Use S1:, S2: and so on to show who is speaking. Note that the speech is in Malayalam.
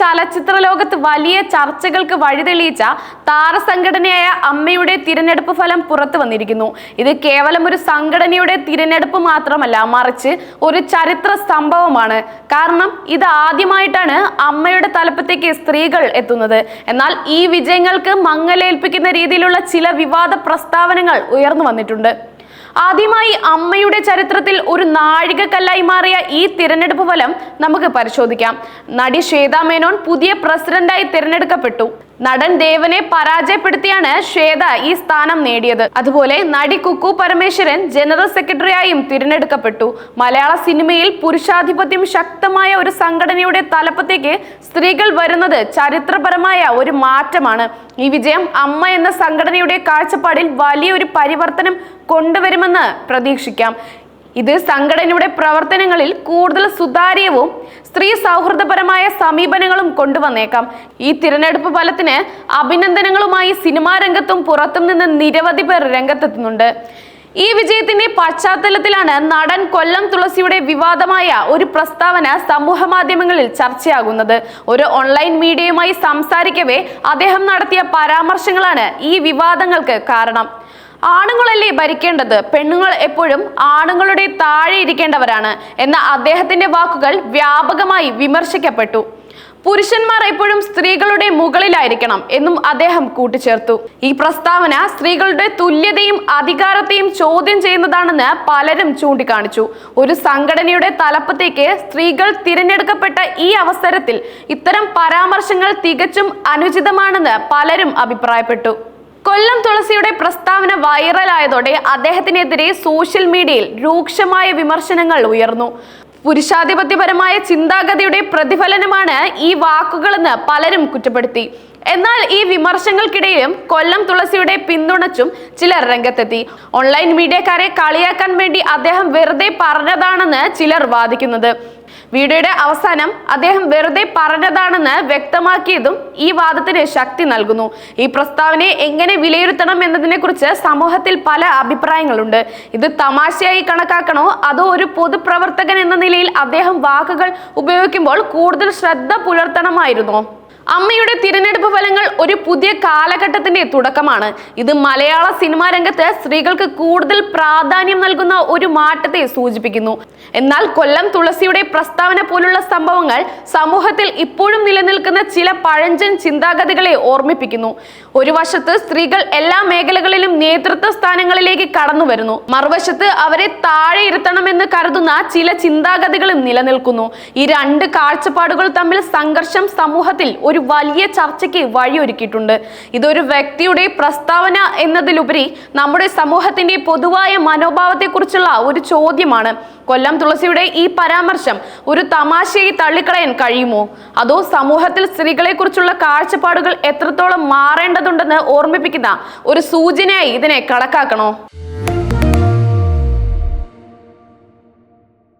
S1: ചലച്ചിത്ര ലോകത്ത് വലിയ ചർച്ചകൾക്ക് വഴിതെളിയിച്ച താരസംഘടനയായ അമ്മയുടെ തിരഞ്ഞെടുപ്പ് ഫലം പുറത്തു വന്നിരിക്കുന്നു. ഇത് കേവലം ഒരു സംഘടനയുടെ തിരഞ്ഞെടുപ്പ് മാത്രമല്ല മറിച്ച് ഒരു ചരിത്ര സംഭവമാണ്. കാരണം ഇത് ആദ്യമായിട്ടാണ് അമ്മയുടെ തലപ്പത്തേക്ക് സ്ത്രീകൾ എത്തുന്നത്. എന്നാൽ ഈ വിജയങ്ങൾക്ക് മങ്ങലേൽപ്പിക്കുന്ന രീതിയിലുള്ള ചില വിവാദ പ്രസ്താവനകൾ ഉയർന്നു വന്നിട്ടുണ്ട്. ആദ്യമായി അമ്മയുടെ ചരിത്രത്തിൽ ഒരു നാഴികക്കല്ലായി മാറിയ ഈ തിരഞ്ഞെടുപ്പ് ഫലം നമുക്ക് പരിശോധിക്കാം. നടി ശ്വേതാ മേനോൻ പുതിയ പ്രസിഡന്റായി തിരഞ്ഞെടുക്കപ്പെട്ടു. നടൻ ദേവനെ പരാജയപ്പെടുത്തിയാണ് ശ്വേത ഈ സ്ഥാനം നേടിയത്. അതുപോലെ നടി കുക്കു പരമേശ്വരൻ ജനറൽ സെക്രട്ടറിയായും തിരഞ്ഞെടുക്കപ്പെട്ടു. മലയാള സിനിമയിൽ പുരുഷാധിപത്യം ശക്തമായ ഒരു സംഘടനയുടെ തലപ്പത്തേക്ക് സ്ത്രീകൾ വരുന്നത് ചരിത്രപരമായ ഒരു മാറ്റമാണ്. ഈ വിജയം അമ്മ എന്ന സംഘടനയുടെ കാഴ്ചപ്പാടിൽ വലിയൊരു പരിവർത്തനം കൊണ്ടുവരുമെന്ന് പ്രതീക്ഷിക്കാം. ഇത് സംഘടനയുടെ പ്രവർത്തനങ്ങളിൽ കൂടുതൽ സുതാര്യവും സ്ത്രീ സൗഹൃദപരമായ സമീപനങ്ങളും കൊണ്ടുവന്നേക്കാം. ഈ തിരഞ്ഞെടുപ്പ് ഫലത്തിന് അഭിനന്ദനങ്ങളുമായി സിനിമാ രംഗത്തും പുറത്തും നിന്ന് നിരവധി പേർ രംഗത്തെത്തുന്നുണ്ട്. ഈ വിജയത്തിന്റെ പശ്ചാത്തലത്തിലാണ് നടൻ കൊല്ലം തുളസിയുടെ വിവാദമായ ഒരു പ്രസ്താവന സമൂഹ മാധ്യമങ്ങളിൽ ചർച്ചയാകുന്നത്. ഒരു ഓൺലൈൻ മീഡിയയുമായി സംസാരിക്കവേ അദ്ദേഹം നടത്തിയ പരാമർശങ്ങളാണ് ഈ വിവാദങ്ങൾക്ക് കാരണം. ആണുങ്ങളല്ലേ ഭരിക്കേണ്ടത്? പെണ്ണുങ്ങൾ എപ്പോഴും ആണുങ്ങളുടെ താഴെ ഇരിക്കേണ്ടവരാണ് എന്ന അദ്ദേഹത്തിന്റെ വാക്കുകൾ വ്യാപകമായി വിമർശിക്കപ്പെട്ടു. പുരുഷന്മാർ എപ്പോഴും സ്ത്രീകളുടെ മുകളിലായിരിക്കണം എന്നും അദ്ദേഹം കൂട്ടിച്ചേർത്തു. ഈ പ്രസ്താവന സ്ത്രീകളുടെ തുല്യതയും അധികാരത്തെയും ചോദ്യം ചെയ്യുന്നതാണെന്ന് പലരും ചൂണ്ടിക്കാണിച്ചു. ഒരു സംഘടനയുടെ തലപ്പത്തേക്ക് സ്ത്രീകൾ തിരഞ്ഞെടുക്കപ്പെട്ട ഈ അവസരത്തിൽ ഇത്തരം പരാമർശങ്ങൾ തികച്ചും അനുചിതമാണെന്ന് പലരും അഭിപ്രായപ്പെട്ടു. കൊല്ലം തുളസിയുടെ പ്രസ്താവന വൈറലായതോടെ അദ്ദേഹത്തിനെതിരെ സോഷ്യൽ മീഡിയയിൽ രൂക്ഷമായ വിമർശനങ്ങൾ ഉയർന്നു. പുരുഷാധിപത്യപരമായ ചിന്താഗതിയുടെ പ്രതിഫലനമാണ് ഈ വാക്കുകളെന്ന് പലരും കുറ്റപ്പെടുത്തി. എന്നാൽ ഈ വിമർശങ്ങൾക്കിടയിലും കൊല്ലം തുളസിയുടെ പിന്തുണച്ചും ചിലർ രംഗത്തെത്തി. ഓൺലൈൻ മീഡിയക്കാരെ കളിയാക്കാൻ വേണ്ടി അദ്ദേഹം വെറുതെ പറഞ്ഞതാണെന്ന് ചിലർ വാദിക്കുന്നത്. വീഡിയോയുടെ അവസാനം അദ്ദേഹം വെറുതെ പറഞ്ഞതാണെന്ന് വ്യക്തമാക്കിയതും ഈ വാദത്തിന് ശക്തി നൽകുന്നു. ഈ പ്രസ്താവനയെ എങ്ങനെ വിലയിരുത്തണം എന്നതിനെ കുറിച്ച് സമൂഹത്തിൽ പല അഭിപ്രായങ്ങളുണ്ട്. ഇത് തമാശയായി കണക്കാക്കണോ? അതോ ഒരു പൊതുപ്രവർത്തകൻ എന്ന നിലയിൽ അദ്ദേഹം വാക്കുകൾ ഉപയോഗിക്കുമ്പോൾ കൂടുതൽ ശ്രദ്ധ പുലർത്തണമായിരുന്നോ? അമ്മയുടെ തിരഞ്ഞെടുപ്പ് ഫലങ്ങൾ ഒരു പുതിയ കാലഘട്ടത്തിന്റെ തുടക്കമാണ്. ഇത് മലയാള സിനിമാ രംഗത്ത് സ്ത്രീകൾക്ക് കൂടുതൽ പ്രാധാന്യം നൽകുന്ന ഒരു മാറ്റത്തെ സൂചിപ്പിക്കുന്നു. എന്നാൽ കൊല്ലം തുളസിയുടെ പ്രസ്താവന പോലുള്ള സംഭവങ്ങൾ സമൂഹത്തിൽ ഇപ്പോഴും നിലനിൽക്കുന്ന ചില പഴഞ്ചൻ ചിന്താഗതികളെ ഓർമ്മിപ്പിക്കുന്നു. ഒരു വശത്ത് സ്ത്രീകൾ എല്ലാ മേഖലകളിലും നേതൃത്വ സ്ഥാനങ്ങളിലേക്ക് കടന്നു വരുന്നു. മറുവശത്ത് അവരെ താഴെ ഇരുത്തണമെന്ന് കരുതുന്ന ചില ചിന്താഗതികളും നിലനിൽക്കുന്നു. ഈ രണ്ട് കാഴ്ചപ്പാടുകൾ തമ്മിൽ സംഘർഷം സമൂഹത്തിൽ ഒരു വലിയ ചർച്ചയ്ക്ക് വഴിയൊരുക്കിയിട്ടുണ്ട്. ഇതൊരു വ്യക്തിയുടെ പ്രസ്താവന എന്നതിലുപരി നമ്മുടെ സമൂഹത്തിന്റെ പൊതുവായ മനോഭാവത്തെക്കുറിച്ചുള്ള ഒരു ചോദ്യമാണ്. കൊല്ലം തുളസിയുടെ ഈ പരാമർശം ഒരു തമാശയായി തള്ളിക്കളയാൻ കഴിയുമോ? അതോ സമൂഹത്തിൽ സ്ത്രീകളെക്കുറിച്ചുള്ള കാഴ്ചപ്പാടുകൾ എത്രത്തോളം മാറേണ്ടതുണ്ടെന്ന് ഓർമ്മിപ്പിക്കുന്ന ഒരു സൂചനയായി ഇതിനെ കണക്കാക്കണോ?